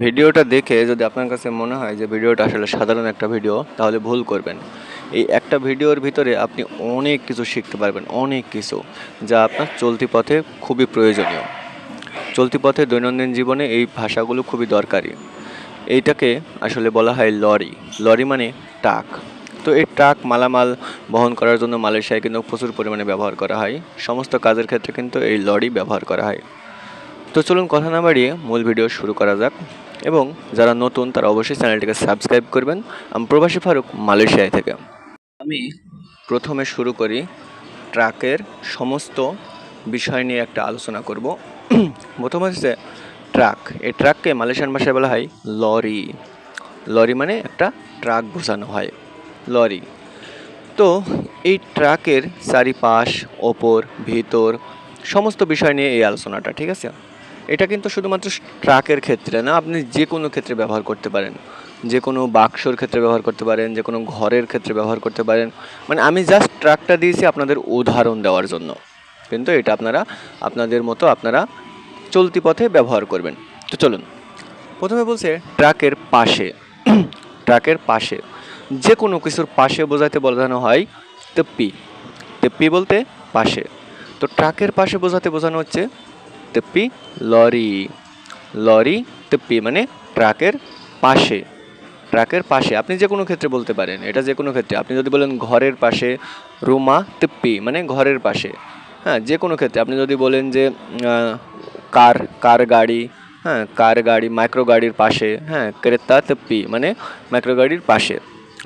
ভিডিওটা দেখে যদি আপনার কাছে মনে হয় যে ভিডিওটা আসলে সাধারণ একটা ভিডিও, তাহলে ভুল করবেন। এই একটা ভিডিওর ভিতরে আপনি অনেক কিছু শিখতে পারবেন, অনেক কিছু, যা আপনার চলতি পথে খুবই প্রয়োজনীয়। চলতি পথে দৈনন্দিন জীবনে এই ভাষাগুলো খুবই দরকারি। এইটাকে আসলে বলা হয় লরি। লরি মানে ট্রাক। তো এই ট্রাক মালামাল বহন করার জন্য মালয়েশিয়ায় কিন্তু প্রচুর পরিমাণে ব্যবহার করা হয়। সমস্ত কাজের ক্ষেত্রে কিন্তু এই লরি ব্যবহার করা হয়। তো চলুন কথা না বাড়িয়ে মূল ভিডিও শুরু করা যাক। এবং যারা নতুন, তারা অবশ্যই চ্যানেলটিকে সাবস্ক্রাইব করবেন। আমি প্রবাসী ফারুক, মালয়েশিয়ায় থেকে। আমি প্রথমে শুরু করি ট্রাকের সমস্ত বিষয় নিয়ে একটা আলোচনা করব। প্রথম হচ্ছে ট্রাক। এই ট্রাককে মালয়েশিয়ান ভাষায় বলা হয় লরি। লরি মানে একটা ট্রাক বোঝানো হয়। লরি। তো এই ট্রাকের চারিপাশ, ওপর, ভিতর সমস্ত বিষয় নিয়ে এই আলোচনাটা, ঠিক আছে? এটা কিন্তু শুধুমাত্র ট্রাকের ক্ষেত্রে না, আপনি যে কোনো ক্ষেত্রে ব্যবহার করতে পারেন। যে কোনো বাক্সর ক্ষেত্রে ব্যবহার করতে পারেন, যে কোনো ঘরের ক্ষেত্রে ব্যবহার করতে পারেন। মানে আমি জাস্ট ট্রাকটা দিয়েছি আপনাদের উদাহরণ দেওয়ার জন্য। কিন্তু এটা আপনারা, আপনাদের মতো আপনারা চলতি পথে ব্যবহার করবেন। তো চলুন। প্রথমে বলছে, ট্রাকের পাশে। ট্রাকের পাশে। যে কোনো কিছুর পাশে বোঝাতে বোঝানো হয়, তেপ্পি। তেপ্পি বলতে পাশে। তো ট্রাকের পাশে বোঝাতে বোঝানো হচ্ছে তেপ্পি লরি লরি তেপ্পি মানে ট্রাকের পাশে। ট্রাকের পাশে, আপনি যে কোনো ক্ষেত্রে বলতে পারেন, এটা যে কোনো ক্ষেত্রে। আপনি যদি বলেন ঘরের পাশে, রুমা তেপ্পি মানে ঘরের পাশে। হ্যাঁ যে কোনো ক্ষেত্রে। আপনি যদি বলেন যে কার কার গাড়ি হ্যাঁ কার গাড়ি মাইক্রো গাড়ির পাশে হ্যাঁ ক্রেতা তেপ্পি মানে মাইক্রো গাড়ির পাশে।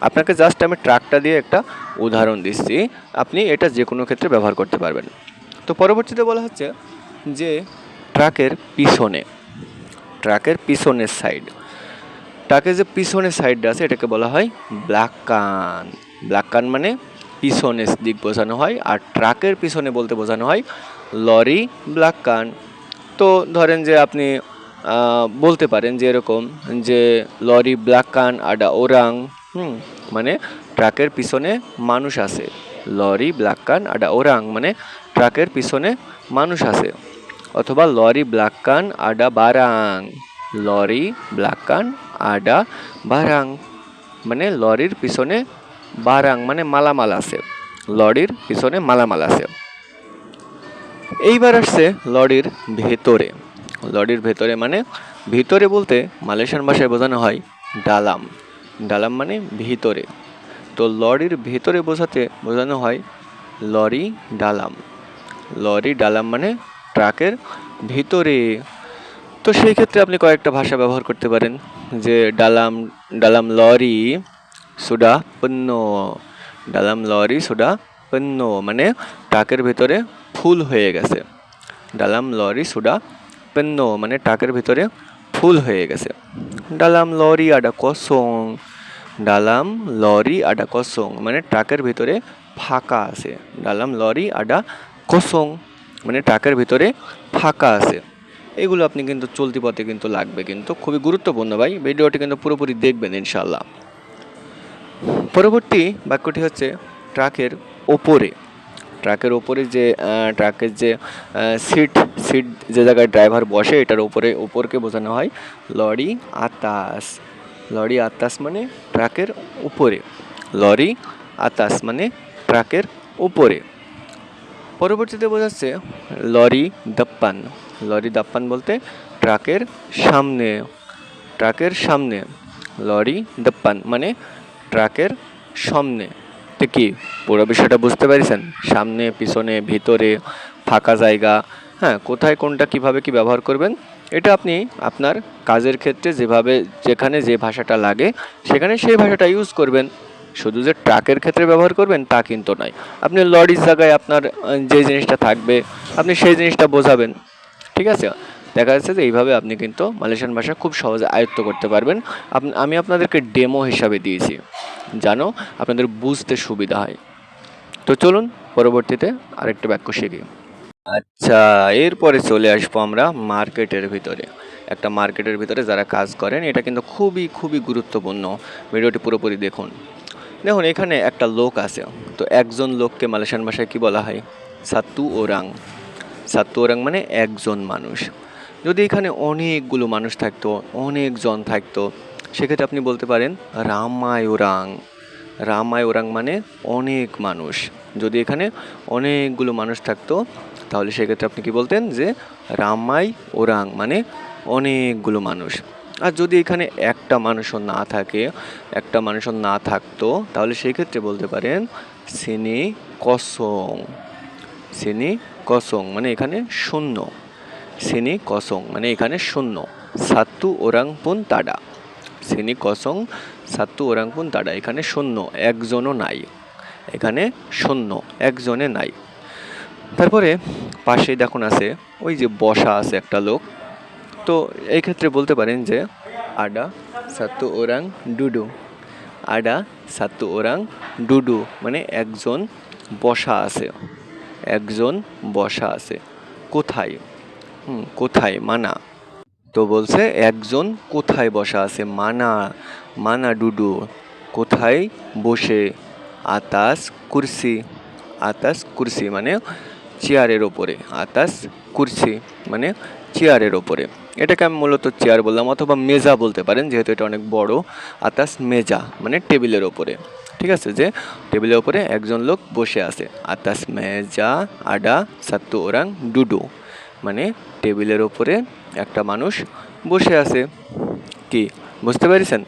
আপনাকে জাস্ট আমি ট্রাকটা দিয়ে একটা উদাহরণ দিচ্ছি। আপনি এটা যে কোনো ক্ষেত্রে ব্যবহার করতে পারবেন। তো পরবর্তীতে বলা হচ্ছে যে ট্রাকের পিছনে, ট্রাকের পিছনের সাইড ট্রাকের যে পিছনের সাইডটা আছে, এটাকে বলা হয় ব্ল্যাক কান ব্ল্যাক কান মানে পিছনের দিক বোঝানো হয়, আর ট্রাকের পিছনে বলতে বোঝানো হয় লরি ব্ল্যাক কান তো ধরেন যে আপনি বলতে পারেন যে এরকম যে লরি ব্ল্যাক কান আডা ওরাং, হুম মানে ট্রাকের পিছনে মানুষ আছে। লরি ব্ল্যাক কান আডা ওরাং মানে ট্রাকের পিছনে মানুষ আছে। অথবা লরি ব্ল্যাক কান, আডা বারাং। লরি ব্ল্যাক কান, আডা বারাং। মানে লরির পিছনে বারাং মানে মালামাল আছে। লরির পিছনে মালামাল আছে। এইবার আসছে লরির ভেতরে। লরির ভেতরে মানে ভিতরে বলতে মালয়েশিয়ান ভাষায় বোঝানো হয় ডালাম। ডালাম মানে ভিতরে। তো লরির ভেতরে বোঝাতে বোঝানো হয় লরি ডালাম। লরি ডালাম মানে ট্রাকের ভিতরে। তো সেই ক্ষেত্রে আপনি কয়েকটা ভাষা ব্যবহার করতে পারেন, যে ডালাম ডালাম লরি, সুডা পণ্য। ডালাম লরি, সুডা পণ্য মানে ট্রাকের ভিতরে ফুল হয়ে গেছে। ডালাম লরি, সুডা পণ্য মানে ট্রাকের ভিতরে ফুল হয়ে গেছে। ডালাম লরি, আডা কসং। ডালাম লরি, আডা কসং মানে ট্রাকের ভিতরে ফাঁকা আছে। ডালাম লরি, আডা কসং। মানে ট্রাকের ভিতরে ফাঁকা আছে। এগুলো আপনি কিন্তু চলতি পথে কিন্তু লাগবে কিন্তু। খুবই গুরুত্বপূর্ণ ভাই। ভিডিওটি কিন্তু পুরোপুরি দেখবেন ইনশাল্লাহ পরবর্তী বাক্যটি হচ্ছে ট্রাকের ওপরে। ট্রাকের ওপরে যে ট্রাকের যে সিট সিট যে জায়গায় ড্রাইভার বসে, এটার ওপরে, ওপরকে বোঝানো হয় লরি আতাস। লরি আতাস মানে ট্রাকের উপরে। লরি আতাস মানে ট্রাকের উপরে। পরবর্তীতে বোঝাচ্ছে লরি দাপ্পান। লরি দাপ্পান বলতে ট্রাকের সামনে ট্রাকের সামনে। লরি দাপ্পান মানে ট্রাকের সামনে। তো কি? পুরো বিষয়টা বুঝতে পারছেন? সামনে, পিছনে, ভিতরে, ফাঁকা জায়গা। হ্যাঁ কোথায়, কোনটা, কীভাবে, কি ব্যবহার করবেন, এটা আপনি আপনার কাজের ক্ষেত্রে যেভাবে, যেখানে যে ভাষাটা লাগে, সেখানে সেই ভাষাটা ইউজ করবেন। শুধু যে ট্রাকের ক্ষেত্রে ব্যবহার করবেন তা কিন্তু নয়। আপনি লরির জায়গায় আপনার যে জিনিসটা থাকবে, আপনি সেই জিনিসটা বোঝাবেন। ঠিক আছে? দেখা যাচ্ছে যে এইভাবে আপনি কিন্তু মালয়েশিয়ান ভাষা খুব সহজে আয়ত্ত করতে পারবেন। আমি আপনাদেরকে ডেমো হিসাবে দিয়েছি। জানো আপনাদের বুঝতে সুবিধা হয়। তো চলুন, পরবর্তীতে আরেকটা বাক্য শিখি। আচ্ছা এরপরে চলে আসব আমরা মার্কেটের ভিতরে। একটা মার্কেটের ভিতরে যারা কাজ করেন, এটা কিন্তু খুবই খুবই গুরুত্বপূর্ণ। ভিডিওটি পুরোপুরি দেখুন। দেখুন, এখানে একটা লোক আছে। তো একজন লোককে মালয়েশিয়ান ভাষায় কি বলা হয়? সাতু ওরাং। সাতু ওরাং মানে একজন মানুষ। যদি এখানে অনেকগুলো মানুষ থাকতো, অনেকজন থাকতো, সেক্ষেত্রে আপনি বলতে পারেন রামায়ুরাং রামায়ুরাং মানে অনেক মানুষ। যদি এখানে অনেকগুলো মানুষ থাকতো, তাহলে সেক্ষেত্রে আপনি কি বলতেন যে রামাই ওরাং মানে অনেকগুলো মানুষ। আর যদি এখানে একটা মানুষও না থাকে, একটা মানুষও না থাকতো, তাহলে সেই ক্ষেত্রে বলতে পারেন সিনি কসং। সিনি কসং মানে এখানে শূন্য। সিনি কসং মানে এখানে শূন্য। সাত্তু ওরাংপুন তাডা। সিনি কসং, সাত্তু ওরাংপুন তাডা। এখানে শূন্য, একজনও নাই। এখানে শূন্য, একজনে নাই। তারপরে পাশে দেখুন আছে, ওই যে বসা আছে একটা লোক। তো এই ক্ষেত্রে বলতে পারেন যে আডা সাত্তু ওরাং ডুডু। আডা সাত্তু ওরাং ডুডু মানে একজন বসা আছে। একজন বসা আছে। কোথায়? কোথায়? মানা। তো বলছে একজন কোথায় বসা আছে? মানা মানা ডুডু। কোথায়? বসে। আতাস কুরসি। আতাস কুরসি মানে চেয়ারের ওপরে। আতাস কুরসি মানে চেয়ারের ওপরে। এটাকে আমি মূলত চেয়ার বললাম অথবা মেজা বলতে পারেন, যেহেতু এটা অনেক বড় আতাস মেজা মানে টেবিলের ওপরে। ঠিক আছে? যে টেবিলের ওপরে একজন লোক বসে আছে। আতাস মেজা আডা, সাত্তু, ওরাং, ডুডু। মানে টেবিলের ওপরে একটা মানুষ বসে আছে। কি? বুঝতে পেরেছেন?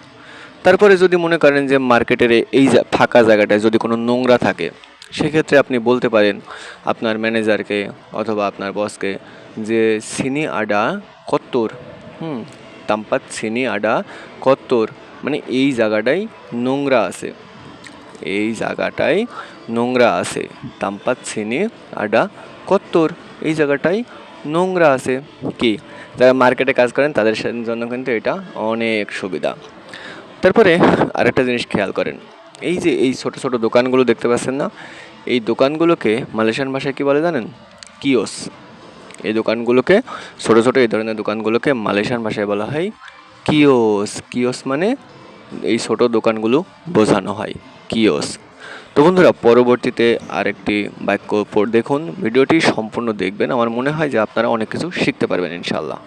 তারপরে যদি মনে করেন যে মার্কেটের এই ফাঁকা জায়গাটায় যদি কোনো নোংরা থাকে, সেক্ষেত্রে আপনি বলতে পারেন আপনার ম্যানেজারকে অথবা আপনার বসকে যে, সিনি আডা কত্তর? হুম, তাম্পাত সিনি আডা, কত্তর। মানে এই জায়গাটাই নোংরা আছে। এই জায়গাটায় নোংরা আছে। তাম্পাত সিনি আডা, কত্তর। এই জায়গাটায় নোংরা আছে। কি? যারা মার্কেটে কাজ করেন, তাদের জন্য কিন্তু এটা অনেক সুবিধা। তারপরে আরেকটা জিনিস খেয়াল করেন। এই যে এই ছোট ছোট দোকানগুলো দেখতে পাচ্ছেন না? এই দোকানগুলোকে মালয়েশিয়ান ভাষায় কি বলে জানেন? কিওস। দোকানগুলোকে, ছোটো ছোটো এই ধরনের দোকানগুলোকে মালয়েশিয়ান ভাষায় বলা হয় কিওস কিওস মানে এই ছোটো দোকানগুলো বোঝানো হয় কিওস তো বন্ধুরা, পরবর্তীতে আরেকটি বাক্য দেখুন। ভিডিওটি সম্পূর্ণ দেখবেন। আমার মনে হয় যে আপনারা অনেক কিছু শিখতে পারবেন ইনশাল্লাহ